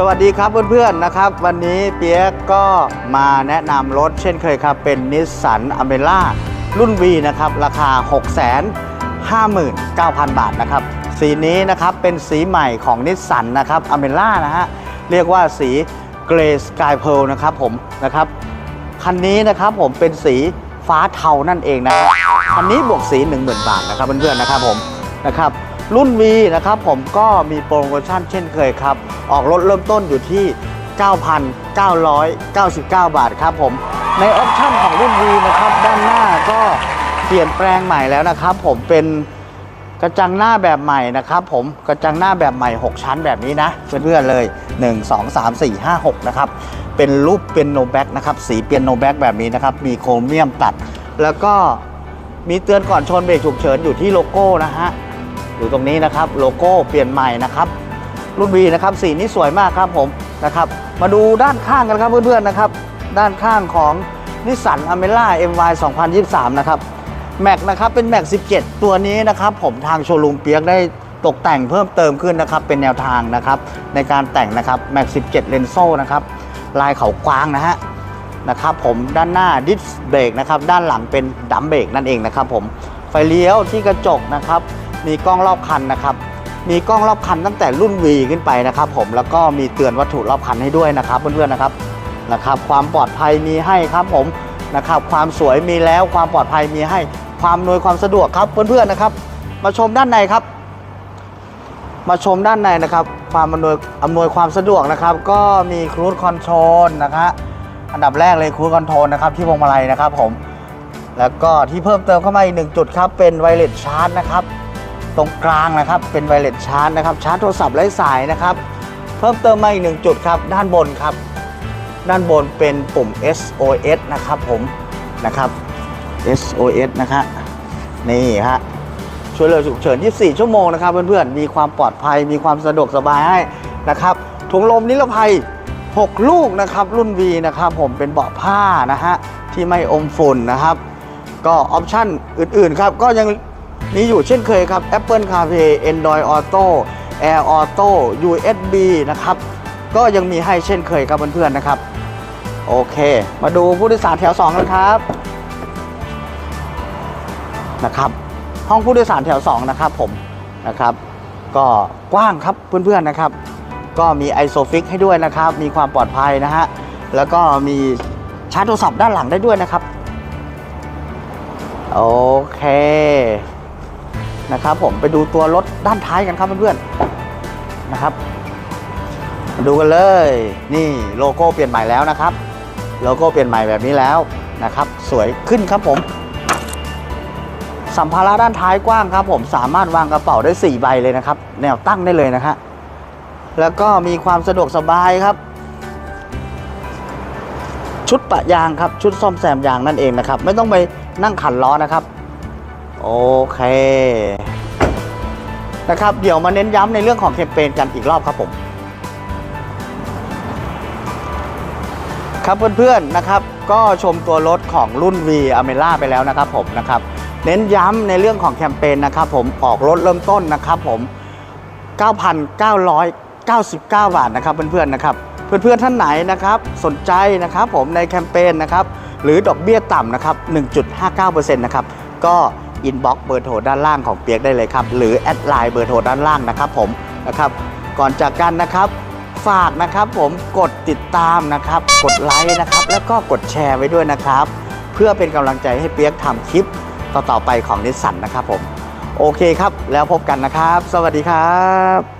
สวัสดีครับเพื่อนๆนะครับ วันนี้เปียกก็มาแนะนำรถเช่นเคยครับ เป็นนิสสันอเมร่ารุ่น V นะครับ ราคา 659,000 บาทนะครับ สีนี้นะครับเป็นสีใหม่ของนิสสันนะครับอเมร่านะฮะ เรียกว่าสีเกรสกายเพลนะครับผมนะครับ คันนี้นะครับผมเป็นสีฟ้าเทานั่นเองนะครับคันนี้บวกสี 10,000 บาทนะครับเพื่อนๆนะครับผมนะครับ รุ่น V นะครับผมก็มีโปรโมชั่นเช่นเคยครับ ออกรถเริ่มต้นอยู่ที่ 9,999 บาทครับผมในออปชั่นของรุ่น V นะครับ ด้านหน้าก็เปลี่ยนแปลงใหม่แล้วนะครับ ผมเป็นกระจังหน้าแบบใหม่นะครับ ผมกระจังหน้าแบบใหม่ 6 ชั้นแบบนี้นะเพื่อนๆเลย 1 2 3 4 5 6 นะครับ เป็นรูปเป็นโนแบ็กนะครับ สีเปียโนแบ็กแบบนี้นะครับ มีโครเมียมตัด แล้วก็มีเตือนก่อนชนเบรกฉุกเฉินอยู่ที่โลโก้นะฮะ อยู่ตรงนี้นะครับโลโก้เปลี่ยนใหม่นะครับรุ่น V นะครับสีนี้สวยมากครับผมนะครับมาดูด้านข้างกันครับเพื่อนๆนะครับด้านข้างของนิสสันอเมร่า MY 2023 นะครับแม็กนะครับเป็นแม็ก17 ตัวนี้นะครับผมทางโชว์รูมเปียกได้ตกแต่งเพิ่มเติมขึ้นนะครับเป็นแนวทางนะครับในการแต่งนะครับแม็ก17เลนโซ่นะครับลายเขากวางนะฮะนะครับผมด้านหน้าดิสเบรกนะครับด้านหลังเป็นดัมเบรกนั่นเองนะครับผมไฟเลี้ยวที่กระจกนะครับ มีกล้องรอบคันนะครับ มีกล้องรอบคันตั้งแต่รุ่น V ขึ้นไปนะครับผมแล้วก็มีเตือนวัตถุรอบคันให้ด้วยนะครับเพื่อนๆนะครับนะครับ ความปลอดภัยมีให้ครับผมนะครับความสวยมีแล้วความปลอดภัยมีให้ความอำนวยความสะดวกครับเพื่อนๆนะครับ มาชมด้านในครับ มาชมด้านในนะครับ ความอำนวยอำนวยความสะดวกนะครับ ก็มีครู i คอนโทรลนะครับอันดับแรกเลยครู i คอนโทรลนะครับที่พวงมาลัยนะครับผมแล้วก็ที่เพิ่มเติมเข้ามาอีกหนึ่งจุดครับเป็นไวเลสชาร์จนะครับ ตรงกลางนะครับ เป็นไวเลสชาร์จนะครับ ชาร์จโทรศัพท์ไร้สายนะครับ เพิ่มเติมมาอีกหนึ่งจุดครับ ด้านบนครับ ด้านบนเป็นปุ่ม SOS นะครับผมนะครับ SOS นะครับนี่ฮะช่วยเหลือฉุกเฉิน 24 ชั่วโมงนะครับเพื่อนๆ มีความปลอดภัย มีความสะดวกสบายให้นะครับ ถุงลมนิรภัย 6 ลูกนะครับ รุ่น V นะครับผมเป็นเบาะผ้านะฮะที่ไม่อมฝุ่นนะครับ ก็ออปชั่นอื่นๆครับก็ยัง มีอยู่เช่นเคยครับ Apple CarPlay Android Auto Air Auto USB นะครับ ก็ยังมีให้เช่นเคยครับเพื่อนๆนะครับ โอเค มาดูผู้โดยสารแถว2กันครับนะครับ ห้องผู้โดยสารแถว 2 นะครับผมนะครับ ก็กว้างครับเพื่อนๆนะครับ ก็มีไอโซฟิกให้ด้วยนะครับ มีความปลอดภัยนะฮะแล้วก็มีชาร์จโทรศัพท์ด้านหลังได้ด้วยนะครับ โอเค นะครับผมไปดูตัวรถด้านท้ายกันครับเพื่อนๆนะครับมาดูกันเลยนี่โลโก้เปลี่ยนใหม่แล้วนะครับ โลโก้เปลี่ยนใหม่แบบนี้แล้วนะครับ สวยขึ้นครับผม สัมภาระด้านท้ายกว้างครับ ผมสามารถวางกระเป๋าได้ 4 ใบเลยนะครับ แนวตั้งได้เลยนะฮะแล้วก็มีความสะดวกสบายครับ ชุดปะยางครับ ชุดซ่อมแซมยางนั่นเองนะครับ ไม่ต้องไปนั่งขันล้อนะครับ โอเคนะครับเดี๋ยวมาเน้นย้ำในเรื่องของแคมเปญกันอีกรอบครับผม ครับเพื่อนๆนะครับ ก็ชมตัวรถของรุ่น V a m e r a ไปแล้วนะครับผมนะครับเน้นย้ำในเรื่องของแคมเปญนะครับผมออกรถเริ่มต้นนะครับผม 9,999 บาทนะครับเพื่อนๆนะครับเพื่อนๆท่านไหนนะครับสนใจนะครับผมในแคมเปญนะครับหรือดอกเบี้ยต่ำนะครับ 1.59%นะครับก็ อินบ็อกซ์เบอร์โทรด้านล่างของเปียกได้เลยครับ หรือแอดไลน์เบอร์โทรด้านล่างนะครับผมนะครับก่อนจากกันนะครับฝากนะครับผมกดติดตามนะครับ กดไลค์นะครับ แล้วก็กดแชร์ไว้ด้วยนะครับ เพื่อเป็นกำลังใจให้เปียกทำคลิปต่อๆไปของนิสสันนะครับผม โอเคครับ แล้วพบกันนะครับ สวัสดีครับ